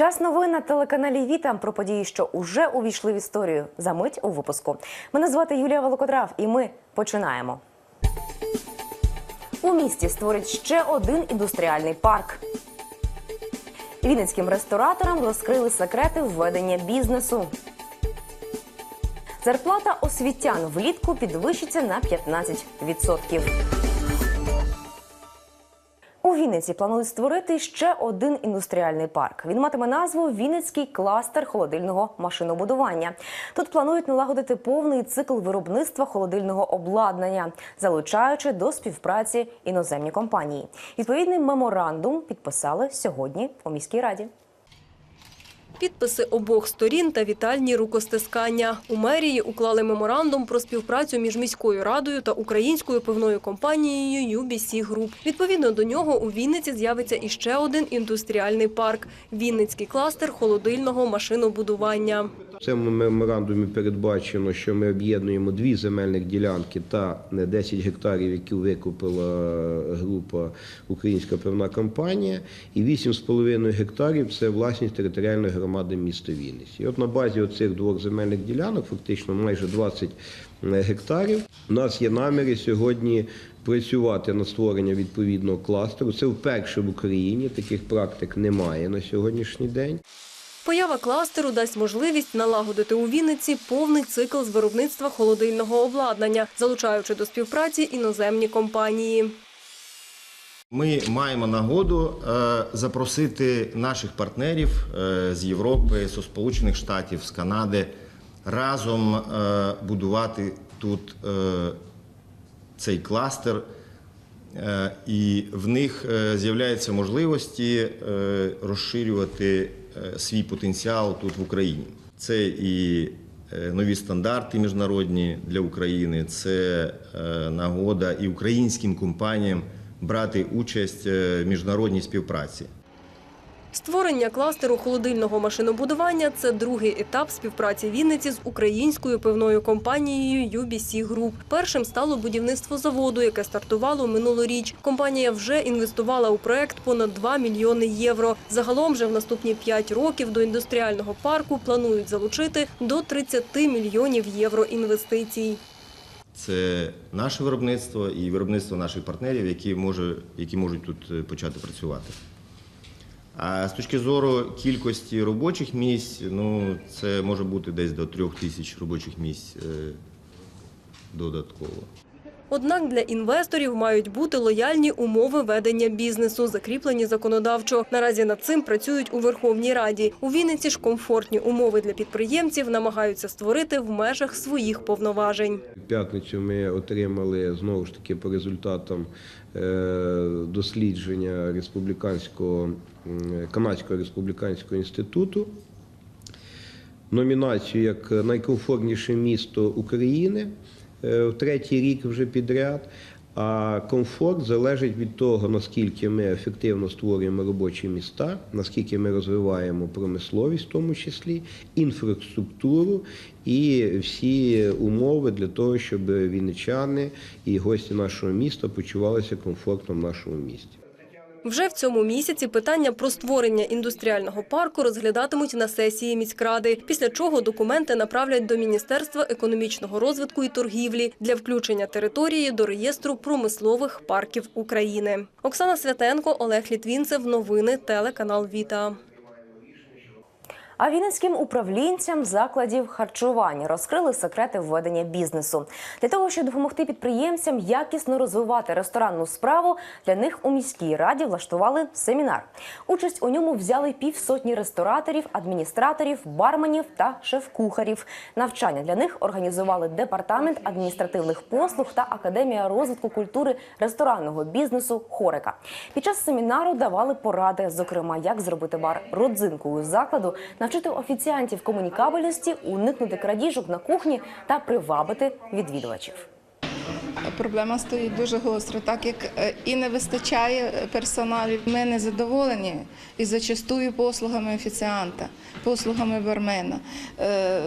Час новин на телеканалі Віта про події, що уже увійшли в історію. За мить у випуску. Мене звати Юлія Волокодрав, і ми починаємо. У місті створять ще один індустріальний парк. Вінницьким рестораторам розкрили секрети введення бізнесу. Зарплата освітян влітку підвищиться на 15%. У Вінниці планують створити ще один індустріальний парк. Він матиме назву Вінницький кластер холодильного машинобудування. Тут планують налагодити повний цикл виробництва холодильного обладнання, залучаючи до співпраці іноземні компанії. Відповідний меморандум підписали сьогодні у міській раді. Підписи обох сторін та вітальні рукостискання. У мерії уклали меморандум про співпрацю між міською радою та українською пивною компанією UBC Group. Відповідно до нього у Вінниці з'явиться іще один індустріальний парк – Вінницький кластер холодильного машинобудування. В цьому меморандумі передбачено, що ми об'єднуємо дві земельних ділянки та 10 гектарів, які викупила група Українська певна компанія, і 8,5 гектарів це власність територіальної громади міста Вінниці. І от на базі оцих двох земельних ділянок, фактично майже 20 гектарів, у нас є наміри сьогодні працювати над створенням відповідного кластеру. Це вперше в Україні таких практик немає на сьогоднішній день. Поява кластеру дасть можливість налагодити у Вінниці повний цикл з виробництва холодильного обладнання, залучаючи до співпраці іноземні компанії. Ми маємо нагоду е, запросити наших партнерів е, з Європи, з Сполучених Штатів, з Канади разом е, будувати тут цей кластер. І в них з'являються можливості розширювати свій потенціал тут в Україні. Це і е, нові стандарти міжнародні для України, це е, нагода і українським компаніям брати участь е, в міжнародній співпраці. Створення кластеру холодильного машинобудування це другий етап співпраці Вінниці з українською пивною компанією UBC Group. Першим стало будівництво заводу, яке стартувало минулоріч. Компанія вже інвестувала у проект понад 2 мільйони євро. Загалом же в наступні 5 років до індустріального парку планують залучити до 30 мільйонів євро інвестицій. Це наше виробництво і виробництво наших партнерів, які, може, які можуть тут е, почати працювати. А з точки зору кількості робочих місць, ну це може бути десь до трьох тисяч робочих місць е, додатково. Однак для інвесторів мають бути лояльні умови ведення бізнесу, закріплені законодавчо. Наразі над цим працюють у Верховній Раді. У Вінниці ж комфортні умови для підприємців намагаються створити в межах своїх повноважень. П'ятницю ми отримали знову ж таки по результатам е, дослідження республіканського канадського республіканського інституту. Номінацію як найкомфортніше місто України в третій рік вже підряд. А комфорт залежить від того, наскільки ми ефективно створюємо робочі міста, наскільки ми розвиваємо промисловість, в тому числі, інфраструктуру і всі умови для того, щоб вінничани і гості нашого міста почувалися комфортно в нашому місті. Вже в цьому місяці питання про створення індустріального парку розглядатимуть на сесії міськради, після чого документи направлять до Міністерства економічного розвитку і торгівлі для включення території до реєстру промислових парків України. Оксана Святенко, Олег Літвінцев. Новини телеканал Віта. А вінницьким управлінцям закладів харчування розкрили секрети введення бізнесу. Для того, щоб допомогти підприємцям якісно розвивати ресторанну справу, для них у міській раді влаштували семінар. Участь у ньому взяли півсотні рестораторів, адміністраторів, барменів та шеф-кухарів. Навчання для них організували департамент адміністративних послуг та академія розвитку культури ресторанного бізнесу Хорика. Під час семінару давали поради, зокрема, як зробити бар родзинкою закладу, навчити офіціантів комунікабельності, уникнути крадіжок на кухні та привабити відвідувачів. Проблема стоїть дуже гостро, так як е, і не вистачає персоналів. Ми не задоволені і зачастую послугами офіціанта, послугами бармена. Е, е,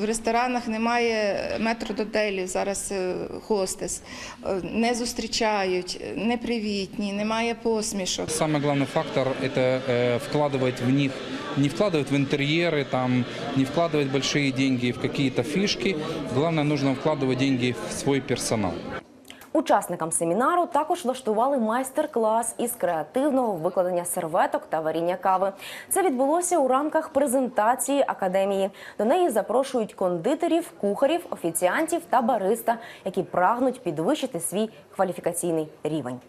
В ресторанах немає метродотелів, зараз е, хостес, Е, не зустрічають, непривітні, немає посмішок. Самый главный фактор – это э, вкладывать в них, не вкладывать в интерьеры, там, не вкладывать большие деньги в какие-то фишки. Главное, нужно вкладывать деньги в свой персонал. Учасникам семінару також влаштували майстер-клас із креативного викладення серветок та варіння кави. Це відбулося у рамках презентації академії. До неї запрошують кондитерів, кухарів, офіціантів та бариста, які прагнуть підвищити свій кваліфікаційний рівень.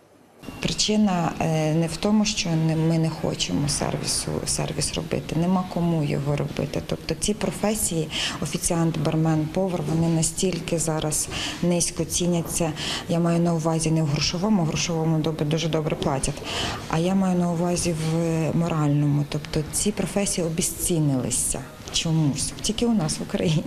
Причина е, не в тому, що ми не хочемо сервісу, сервіс робити, нема кому його робити. Тобто ці професії, офіціант, бармен, повар, вони настільки зараз низько ціняться. Я маю на увазі не в грошовому, в грошовому добре дуже добре платять. А я маю на увазі в моральному. Тобто ці професії обезцінилися чомусь тільки у нас в Україні.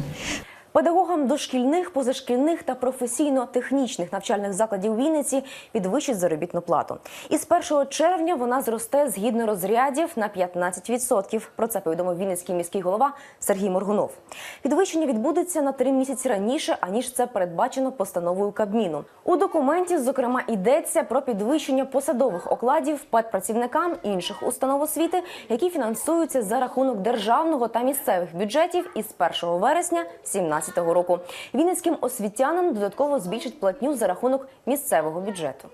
Педагогам дошкільних, позашкільних та професійно-технічних навчальних закладів Вінниці підвищать заробітну плату. Із 1 червня вона зросте згідно розрядів на 15%. Про це повідомив Вінницький міський голова Сергій Моргунов. Підвищення відбудеться на три місяці раніше, аніж це передбачено постановою Кабміну. У документі, зокрема, йдеться про підвищення посадових окладів педпрацівникам інших установ освіти, які фінансуються за рахунок державного та місцевих бюджетів із 1 вересня 2017 року. Вінницьким освітянам додатково збільшить платню за рахунок місцевого бюджету.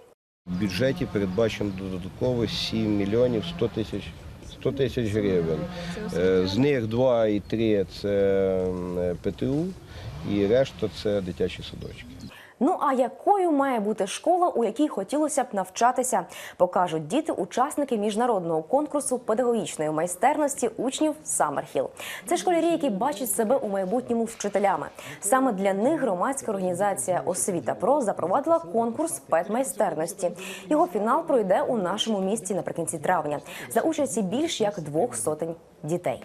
В бюджеті передбачено додатково 7 мільйонів 100 тисяч 100 тисяч гривень. Е, З них 2,3 – це е, ПТУ і решта – це дитячі садочки. Ну а якою має бути школа, у якій хотілося б навчатися, покажуть діти, учасники міжнародного конкурсу педагогічної майстерності учнів Саммерхіл. Це школярі, які бачать себе у майбутньому вчителями. Саме для них громадська організація Освіта Про запровадила конкурс педмайстерності. Його фінал пройде у нашому місті наприкінці травня за участі більш як двох сотень дітей.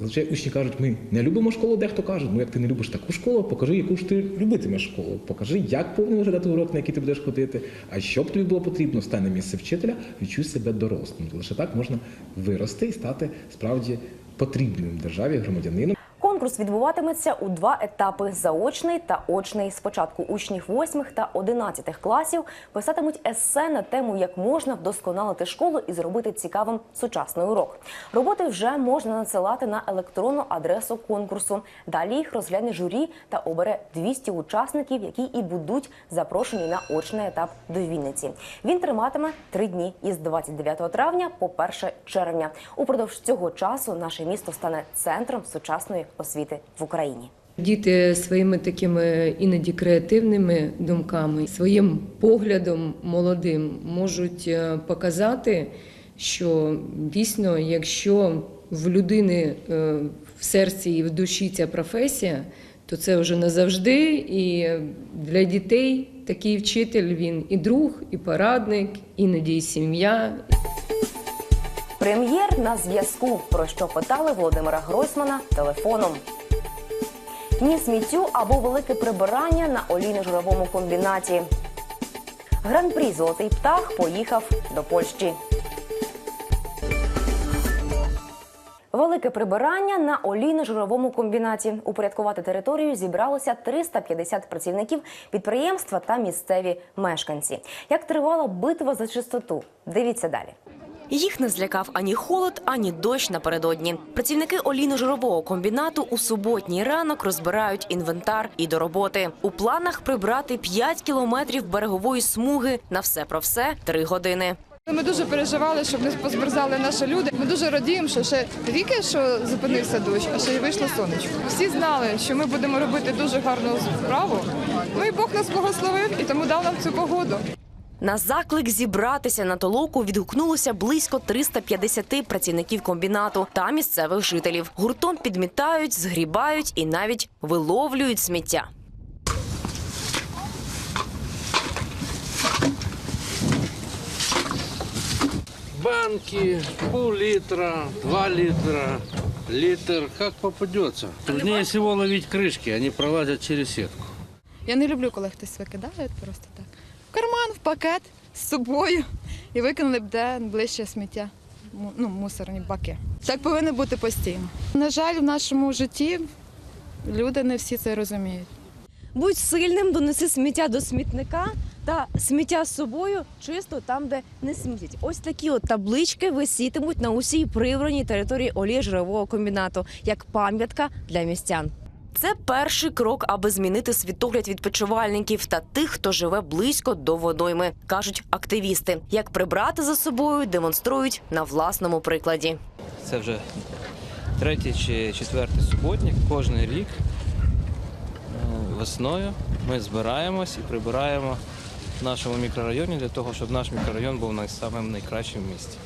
Зазвичай учні кажуть, ми не любимо школу, дехто каже, ну як ти не любиш таку школу, покажи, яку ж ти любитимеш школу. Покажи, як повинен виглядати урок, на який ти будеш ходити. А що б тобі було потрібно, стань на місце вчителя, відчуй себе дорослим. Лише так можна вирости і стати справді потрібним державі громадянином. Конкурс відбуватиметься у два етапи: заочний та очний. Спочатку учні 8 та 11 класів писатимуть есе на тему, як можна вдосконалити школу і зробити цікавим сучасний урок. Роботи вже можна надсилати на електронну адресу конкурсу. Далі їх розгляне журі та обере 200 учасників, які і будуть запрошені на очний етап до Вінниці. Він триматиме три дні із 29 травня по 1 червня. Упродовж цього часу наше місто стане центром сучасної освіти в Україні. Діти своїми такими іноді креативними думками, своїм поглядом молодим можуть е, показати, що дійсно, якщо в людини е, в серці і в душі ця професія, то це вже назавжди. І для дітей такий вчитель він і друг, і порадник, іноді і сім'я, Прем'єр на зв'язку. Про що питали Володимира Гройсмана телефоном. Ні сміттю або велике прибирання на олійно-журовому комбінаті. Гран-прі Золотий птах поїхав до Польщі. Велике прибирання на олійно-журовому комбінаті. Упорядкувати територію зібралося 350 працівників підприємства та місцеві мешканці. Як тривала битва за чистоту? Дивіться далі. Їх не злякав ані холод, ані дощ напередодні. Працівники олійно-жирового комбінату у суботній ранок розбирають інвентар і до роботи. У планах прибрати 5 кілометрів берегової смуги на все про все 3 години. Ми дуже переживали, щоб не позмерзали наші люди. Ми дуже радіємо, що ще тільки що зупинився дощ, а ще й вийшло сонечко. Всі знали, що ми будемо робити дуже гарну справу. Ну і Бог нас благословив і тому дав нам цю погоду. На заклик зібратися на толоку відгукнулося близько 350 працівників комбінату та місцевих жителів. Гуртом підмітають, згрібають і навіть виловлюють сміття. Банки, пол-литра, два литра, литр, как попадется. Труднее всего ловить крышки, они пролазят через сетку. Я не люблю, коли хтось викидає просто так. Карман, в пакет з собою і викинули б де ближче сміття. Ну, мусорні баки. Так повинно бути постійно. На жаль, в нашому житті люди не всі це розуміють. Будь сильним, донеси сміття до смітника та сміття з собою чисто там, де не смітять. Ось такі от таблички висітимуть на усій привраній території олієжирового комбінату як пам'ятка для містян. Це перший крок, аби змінити світогляд відпочивальників та тих, хто живе близько до водойми, кажуть активісти. Як прибрати за собою, демонструють на власному прикладі. Це вже третій чи четвертий суботник. Кожен рік е, весною ми збираємось і прибираємо в нашому мікрорайоні для того, щоб наш мікрорайон був най- найкращим в місті.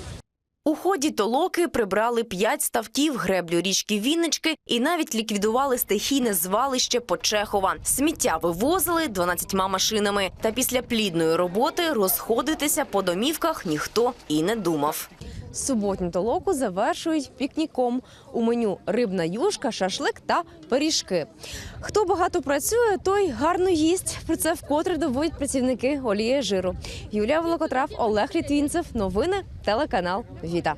У ході толоки прибрали п'ять ставків, греблю річки Віннички і навіть ліквідували стихійне звалище Почехова. Сміття вивозили 12 машинами. Та після плідної роботи розходитися по домівках ніхто і не думав. Суботню толоку завершують пікніком. У меню рибна юшка, шашлик та пиріжки. Хто багато працює, той гарно їсть. Про це вкотре доводять працівники олії жиру. Юлія Волокотрав, Олег Літвінцев. Новини телеканал Віта.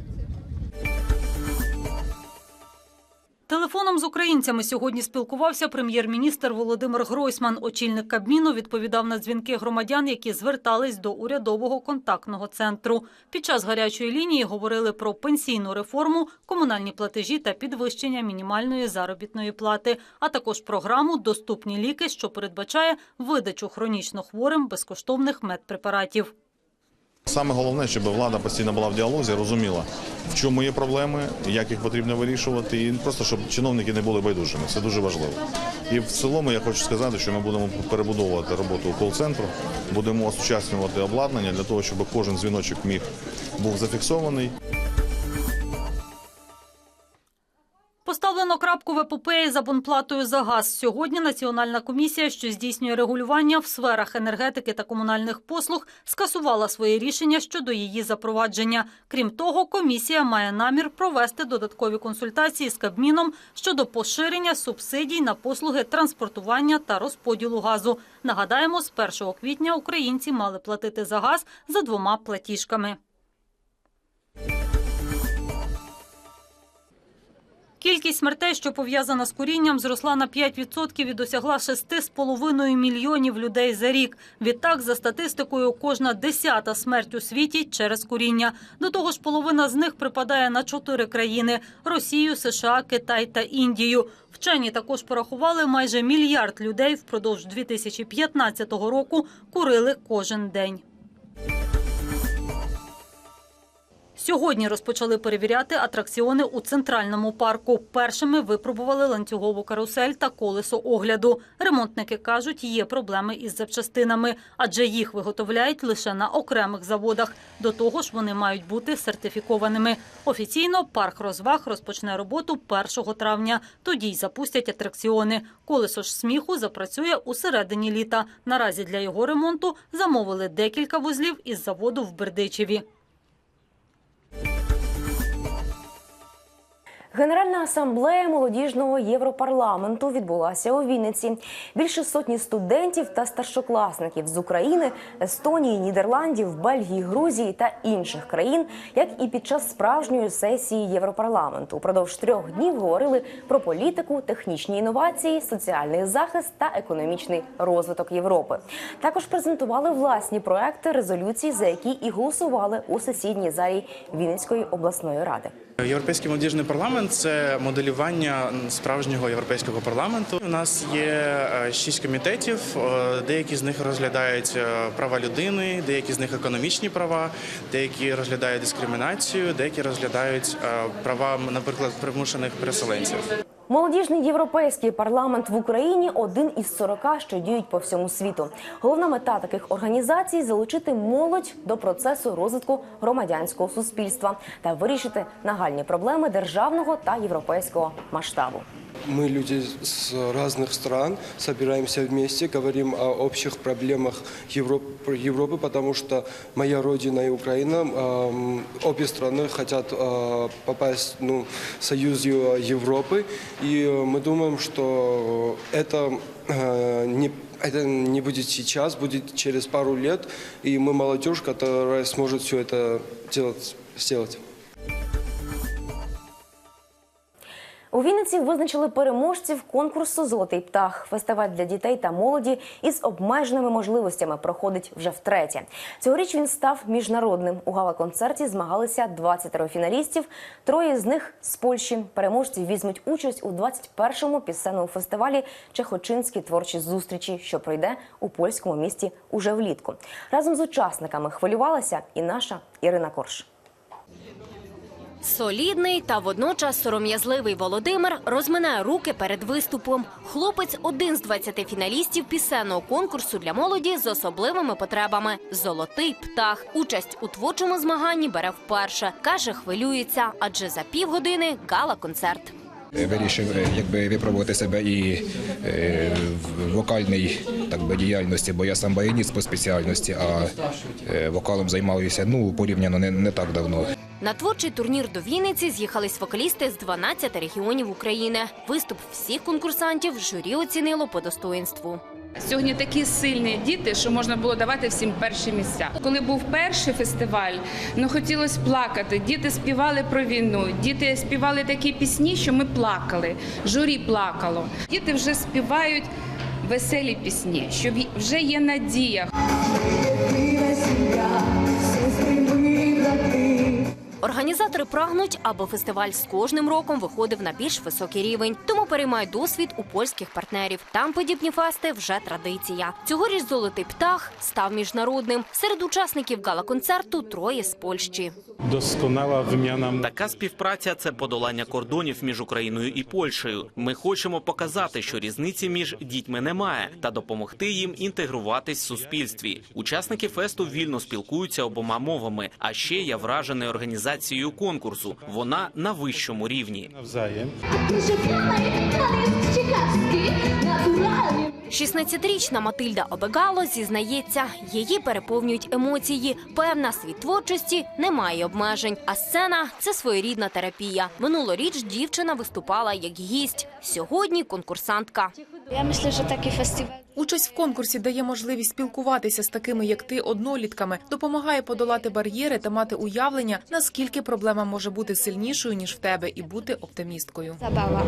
Телефоном з українцями сьогодні спілкувався прем'єр-міністр Володимир Гройсман. Очільник Кабміну відповідав на дзвінки громадян, які звертались до урядового контактного центру. Під час гарячої лінії говорили про пенсійну реформу, комунальні платежі та підвищення мінімальної заробітної плати, а також програму Доступні ліки, що передбачає видачу хронічно хворим безкоштовних медпрепаратів. Саме головне, щоб влада постійно була в діалозі, розуміла, в чому є проблеми, як їх потрібно вирішувати, і просто щоб чиновники не були байдужими. Це дуже важливо. І в цілому я хочу сказати, що ми будемо перебудовувати роботу кол-центру, будемо осучаснювати обладнання для того, щоб кожен дзвіночок міг був зафіксований. Поставлено крапку в епопеї з абонплатою за газ. Сьогодні Національна комісія, що здійснює регулювання в сферах енергетики та комунальних послуг, скасувала своє рішення щодо її запровадження. Крім того, комісія має намір провести додаткові консультації з Кабміном щодо поширення субсидій на послуги транспортування та розподілу газу. Нагадаємо, з 1 квітня українці мали платити за газ за двома платіжками. Кількість смертей, що пов'язана з курінням, зросла на 5% і досягла 6,5 мільйонів людей за рік. Відтак, за статистикою, кожна десята смерть у світі через куріння. До того ж, половина з них припадає на чотири країни – Росію, США, Китай та Індію. Вчені також порахували, майже мільярд людей впродовж 2015 року курили кожен день. Сьогодні розпочали перевіряти атракціони у центральному парку. Першими випробували ланцюгову карусель та колесо огляду. Ремонтники кажуть, є проблеми із запчастинами, адже їх виготовляють лише на окремих заводах. До того ж, вони мають бути сертифікованими. Офіційно парк розваг розпочне роботу 1 травня. Тоді й запустять атракціони. Колесо ж сміху запрацює у середині літа. Наразі для його ремонту замовили декілька вузлів із заводу в Бердичеві. Генеральна асамблея молодіжного європарламенту відбулася у Вінниці. Більше сотні студентів та старшокласників з України, Естонії, Нідерландів, Бельгії, Грузії та інших країн, як і під час справжньої сесії Європарламенту, упродовж трьох днів говорили про політику, технічні інновації, соціальний захист та економічний розвиток Європи. Також презентували власні проекти резолюцій, за які і голосували у сесійній залі Вінницької обласної ради. Європейський молодіжний парламент це моделювання справжнього європейського парламенту. У нас є е, шість комітетів. е, Деякі з них розглядають е, права людини, деякі з них економічні права, деякі розглядають дискримінацію, деякі розглядають права, наприклад, примушених переселенців. Молодіжний європейський парламент в Україні один із 40, що діють по всьому світу. Головна мета таких організацій залучити молодь до процесу розвитку громадянського суспільства та вирішити нагальні проблеми державного та європейського масштабу. Мы люди с разных стран, собираемся вместе, говорим о общих проблемах Европы, Европы потому что моя родина и Украина, эм, обе страны хотят э, попасть ну, в Союз Европы, и э, мы думаем, что это э, не это не будет сейчас, будет через пару лет, и мы молодежь, которая сможет все это делать, сделать. У Вінниці визначили переможців конкурсу Золотий птах. Фестиваль для дітей та молоді із обмеженими можливостями проходить вже втретє. Цьогоріч він став міжнародним. У гала-концерті змагалися 20 фіналістів. Троє з них з Польщі. Переможці візьмуть участь у 21-му пісенному фестивалі Чехочинські творчі зустрічі, що пройде у польському місті уже влітку. Разом з учасниками хвилювалася і наша Ірина Корш. Солідний та водночас сором'язливий Володимир розминає руки перед виступом. Хлопець один з 20 фіналістів пісенного конкурсу для молоді з особливими потребами. Золотий птах. Участь у творчому змаганні бере вперше. каже, хвилюється, адже за півгодини гала-концерт. Вирішив е, якби випробувати себе і е, в вокальній так би діяльності, бо я сам баяніст по спеціальності, а е, вокалом займаюся ну порівняно не, не так давно. На творчий турнір до Вінниці з'їхались вокалісти з 12 регіонів України. Виступ всіх конкурсантів журі оцінило по достоїнству. Сьогодні такі сильні діти, що можна було давати всім перші місця. Коли був перший фестиваль, ну хотілося плакати. Діти співали про війну, діти співали такі пісні, що ми плакали. Журі плакало. Діти вже співають веселі пісні, що вже є надія. Організатори прагнуть, аби фестиваль з кожним роком виходив на більш високий рівень, тому переймають досвід у польських партнерів. Там подібні фести вже традиція. Цьогоріч золотий птах став міжнародним. Серед учасників гала-концерту троє з Польщі. Досконала вміна. Така співпраця це подолання кордонів між Україною і Польщею. Ми хочемо показати, що різниці між дітьми немає, та допомогти їм інтегруватись в суспільстві. Учасники фесту вільно спілкуються обома мовами. А ще я вражений організацією конкурсу. Вона на вищому рівні. Навзаєм. 16-річна Матильда Обегало зізнається, її переповнюють емоції. Певна світ творчості немає обмежень. А сцена це своєрідна терапія. Минулоріч дівчина виступала як гість. Сьогодні конкурсантка. Я myślę, że taki festiwal Участь в конкурсі дає можливість спілкуватися з такими, як ти, однолітками, допомагає подолати бар'єри та мати уявлення, наскільки проблема може бути сильнішою ніж в тебе, і бути оптимісткою. zabawa.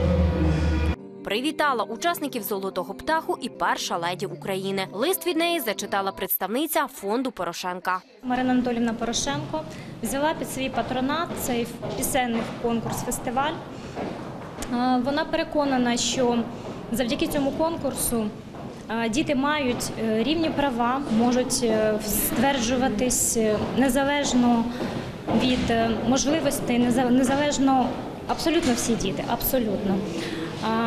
Привітала учасників золотого птаху і перша леді України. Лист від неї зачитала представниця фонду Порошенка. Марина Анатолівна Порошенко взяла під свій патронат цей пісенний конкурс фестиваль. Е, Вона переконана, що завдяки цьому конкурсу діти мають е, рівні права, можуть е, стверджуватись е, незалежно від можливостей, неза- незалежно абсолютно всі діти. Абсолютно.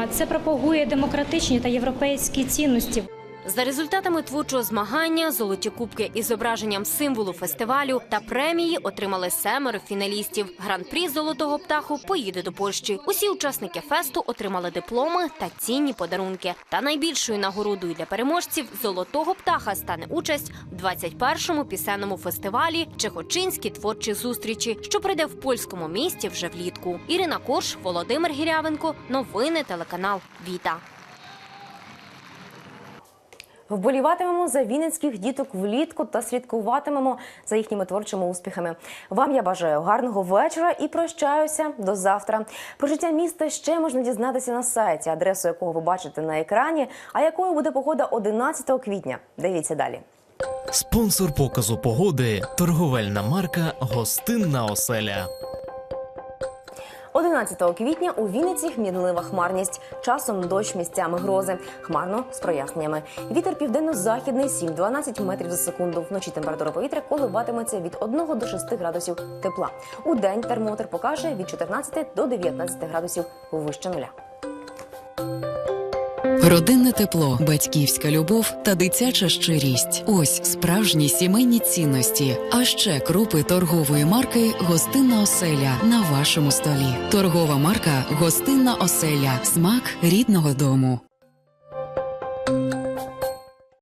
Це пропагує демократичні та європейські цінності. За результатами творчого змагання золоті кубки із зображенням символу фестивалю та премії отримали семеро фіналістів. Гран-прі золотого птаху поїде до Польщі. Усі учасники фесту отримали дипломи та цінні подарунки. Та найбільшою нагородою для переможців золотого птаха стане участь в 21-му пісенному фестивалі Чехочинські творчі зустрічі, що прийде в польському місті вже влітку. Ірина Корш, Володимир Гірявенко, новини телеканал Віта. Вболіватимемо за вінницьких діток влітку та слідкуватимемо за їхніми творчими успіхами. Вам я бажаю гарного вечора і прощаюся до завтра. Про життя міста ще можна дізнатися на сайті, адресу якого ви бачите на екрані. А якою буде погода 11 квітня? Дивіться далі. Спонсор показу погоди торговельна марка Гостинна оселя. 11 квітня у Вінниці хмірлива хмарність. Часом дощ місцями грози. Хмарно з проясненнями. Вітер південно-західний 7-12 метрів за секунду. Вночі температура повітря коливатиметься від 1 до 6 градусів тепла. У день термометр покаже від 14 до 19 градусів вище нуля. Родинне тепло, батьківська любов та дитяча щирість. Ось справжні сімейні цінності. А ще крупи торгової марки Гостинна оселя на вашому столі. Торгова марка Гостинна оселя. Смак рідного дому.